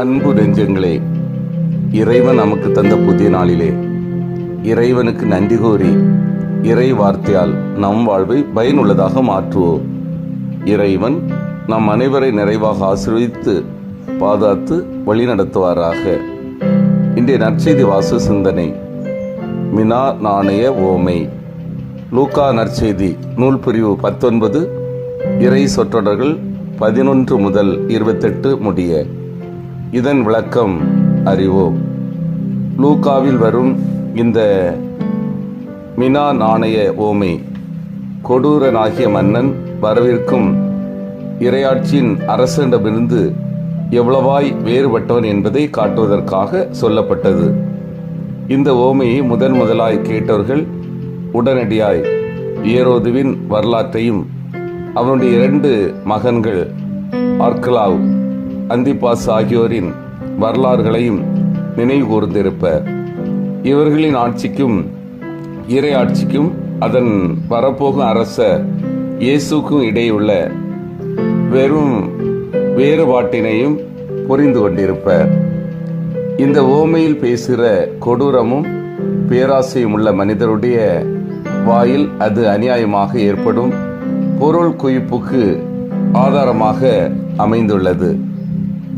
அன்பு நெஞ்சங்களே இறைவன் நமக்கு தந்த புதிய நாளிலே இறைவனுக்கு நன்றி கோரி இறை வார்த்தையால் நம் வாழ்வை பயனுள்ளதாக மாற்றுவோம். இறைவன் நம் அனைவரை நிறைவாக ஆசீர்வதித்து பாதாத்து வழிநடத்துவாராக. இன்றைய நற்செய்தி வாசு சிந்தனை மினா நாணய ஓமை. லூக்கா நற்செய்தி நூல் பிரிவு பத்தொன்பது இறை சொற்றொடர்கள் பதினொன்று முதல் இருபத்தெட்டு முடிய. இதன் விளக்கம் அறிவோம் லூக்காவில் வரும் இந்த மினா நாணய ஓமை கொடூரனாகிய மன்னன் வரவிருக்கும் இரையாட்சியின் அரசனிடமிருந்து எவ்வளவாய் வேறுபட்டவன் என்பதை காட்டுவதற்காக சொல்லப்பட்டது. இந்த ஓமையை முதன் முதலாய் கேட்டவர்கள் உடனடியாய் ஏரோதுவின் வரலாற்றையும் அவனுடைய இரண்டு மகன்கள் ஆர்கலாவ் அந்திபாஸ் ஆகியோரின் வரலாறுகளையும் நினைவு கூர்ந்திருப்பர் இவர்களின் ஆட்சிக்கும் இறை ஆட்சிக்கும் அதன் வரப்போகும் அரச இயேசுக்கும் இடையுள்ள வெறும் வேறுபாட்டினையும் புரிந்து கொண்டிருப்பர் இந்த ஓமையில் பேசுகிற கொடூரமும் பேராசையும் உள்ள மனிதருடைய வாயில் அது அநியாயமாக ஏற்படும் பொருள் குவிப்புக்கு ஆதாரமாக அமைந்துள்ளது.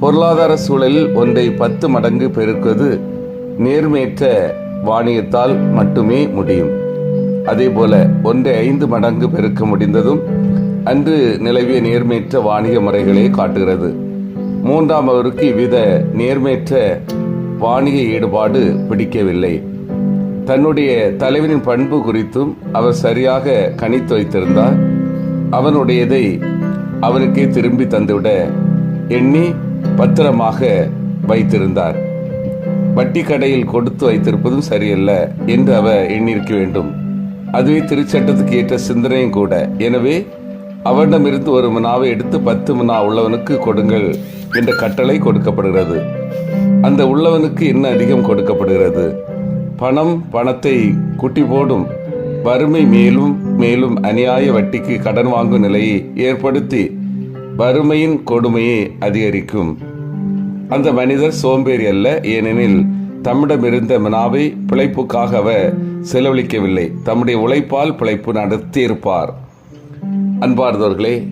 பொருளாதார சூழலில் ஒன்றை பத்து மடங்கு பெருக்குவது நேர்மையற்ற வாணியத்தால் மட்டுமே முடியும். அதேபோல ஒன்றை ஐந்து மடங்கு பெருக்க முடிந்ததும் அன்று நிலவிய நேர்மையற்ற வாணிக முறைகளை காட்டுகிறது. மூன்றாம் அவருக்கு இவ்வித நேர்மையற்ற வாணிக ஈடுபாடு பிடிக்கவில்லை. தன்னுடைய தலைவனின் பண்பு குறித்தும் அவர் சரியாக கணித்து வைத்திருந்தார். அவனுடையதை அவனுக்கே திரும்பி தந்துவிட எண்ணி பத்திரமாக வைத்திருந்தார். வட்டி கடையில் கொடுத்து வைத்திருப்பதும் சரியல்ல என்று அவர் எண்ணியிருக்க வேண்டும். அதுவே திருச்சட்டத்துக்கு ஏற்ற சிந்தனையும் கூட. எனவே அவரிடமிருந்து ஒரு மனாவை எடுத்து பத்து மனா உள்ளவனுக்கு கொடுங்கள் என்ற கட்டளை கொடுக்கப்படுகிறது. அந்த உள்ளவனுக்கு என்ன அதிகம் கொடுக்கப்படுகிறது? பணம் பணத்தை குட்டி போடும். வறுமை மேலும் மேலும் அநியாய வட்டிக்கு கடன் வாங்கும் நிலையை ஏற்படுத்தி வறுமையின் கொடுமையை அதிகரிக்கும். அந்த மனிதர் சோம்பேறி அல்ல ஏனெனில் தம்மிடமிருந்த மனாவை பிழைப்புக்காக அவர் செலவழிக்கவில்லை. தம்முடைய உழைப்பால் பிழைப்பு நடத்தியிருப்பார். அன்பார்ந்தவர்களே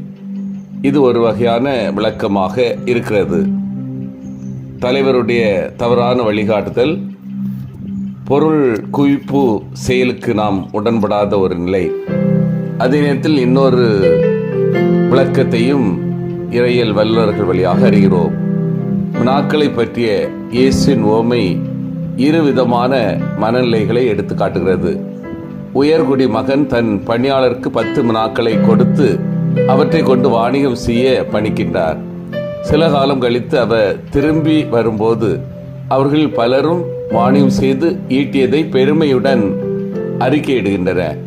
இது ஒரு வகையான விளக்கமாக இருக்கிறது. தலைவருடைய தவறான வழிகாட்டுதல் பொருள் குவிப்பு செயலுக்கு நாம் உடன்படாத ஒரு நிலை. அதே நேரத்தில் இன்னொரு விளக்கத்தையும் இறையல் வல்லுநர்கள் வழியாக அறிகிறோம். வினாக்களை பற்றிய இயேசுவின் ஓமை இரு விதமான மனநிலைகளை எடுத்து காட்டுகிறது. உயர்குடி மகன் தன் பணியாளருக்கு பத்து வினாக்களை கொடுத்து அவற்றை கொண்டு வாணிகம் செய்ய பணிக்கின்றார். சில காலம் கழித்து அவர் திரும்பி வரும்போது அவர்கள் பலரும் வாணியம் செய்து ஈட்டியதை பெருமையுடன் அறிக்கையிடுகின்றனர்.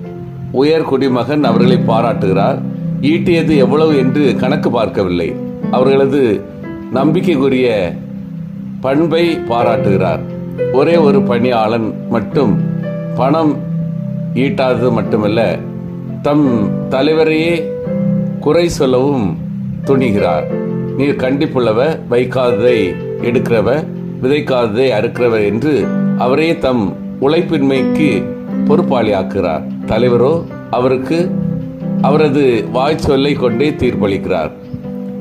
உயர் குடிமகன் அவர்களை பாராட்டுகிறார். ஈட்டியது எவ்வளவு என்று கணக்கு பார்க்கவில்லை. அவர்களது நம்பிக்கைக்குரிய பண்பை பாராட்டுகிறார். ஒரே ஒரு பணியாளன் மட்டும் பணம் ஈட்டாதது மட்டுமல்ல தம் தலைவரையே குறை சொல்லவும் துணிகிறார். நீர் கண்டிப்புள்ளவ வைக்காததை எடுக்கிறவ விதைக்காததை அறுக்கிறவர் என்று அவரே தம் உழைப்பின்மைக்கு பொறுப்பாளியாக்குகிறார். தலைவரோ அவருக்கு அவரது வாய் சொல்லை கொண்டே தீர்ப்பளிக்கிறார்.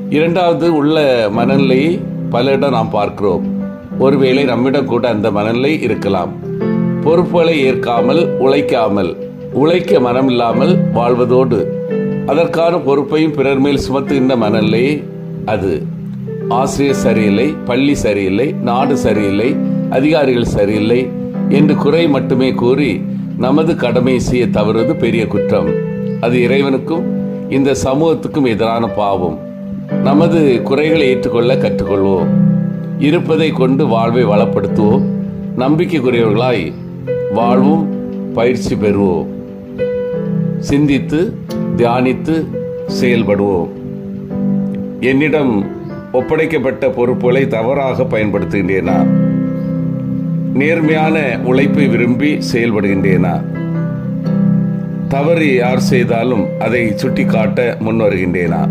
இரண்டாவது உள்ள மனநிலையை பலரிடம் நாம் பார்க்கிறோம். ஒருவேளை நம்மிடம் கூட அந்த மனநிலை இருக்கலாம். பொறுப்புகளை ஏற்காமல் உழைக்காமல் உழைக்க மனம் இல்லாமல் வாழ்வதோடு அதற்கான பொறுப்பையும் பிறர் மேல் சுமத்துகின்ற மனநிலை அது. ஆசிரியர் சரியில்லை பள்ளி சரியில்லை நாடு சரியில்லை அதிகாரிகள் சரியில்லை என்று குறை மட்டுமே கூறி நமது கடமை செய்ய தவறுவது பெரிய குற்றம். அது இறைவனுக்கும் இந்த சமூகத்துக்கும் எதிரான பாவம். நமது குறைகளை ஏற்றுக்கொள்ள கற்றுக்கொள்வோம். இருப்பதை கொண்டு வாழ்வை வளப்படுத்துவோம். நம்பிக்கைக்குரியவர்களாய் வாழ்வும் பயிற்சி பெறுவோம். சிந்தித்து தியானித்து செயல்படுவோம். என்னிடம் ஒப்படைக்கப்பட்ட பொறுப்புகளை தவறாக பயன்படுத்துகின்றேனா? நேர்மையான உழைப்பை விரும்பி செயல்படுகின்றேனா? தவறு யார் செய்தாலும் அதை சுட்டிக்காட்ட முன்வருகின்றேனா?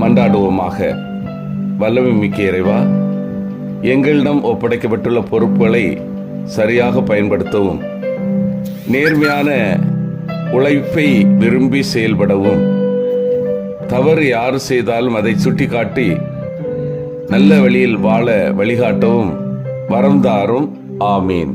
மன்றாடுவோமாக. வல்லமை மிக்க இறைவா எங்களிடம் ஒப்படைக்கப்பட்டுள்ள பொறுப்புகளை சரியாக பயன்படுத்தவும் நேர்மையான உழைப்பை விரும்பி செயல்படவும். தவறு யார் செய்தாலும் அதை சுட்டிக்காட்டி நல்ல வழியில் வாழ வழிகாட்டவும் வரம்தாரும் ஆமீன்.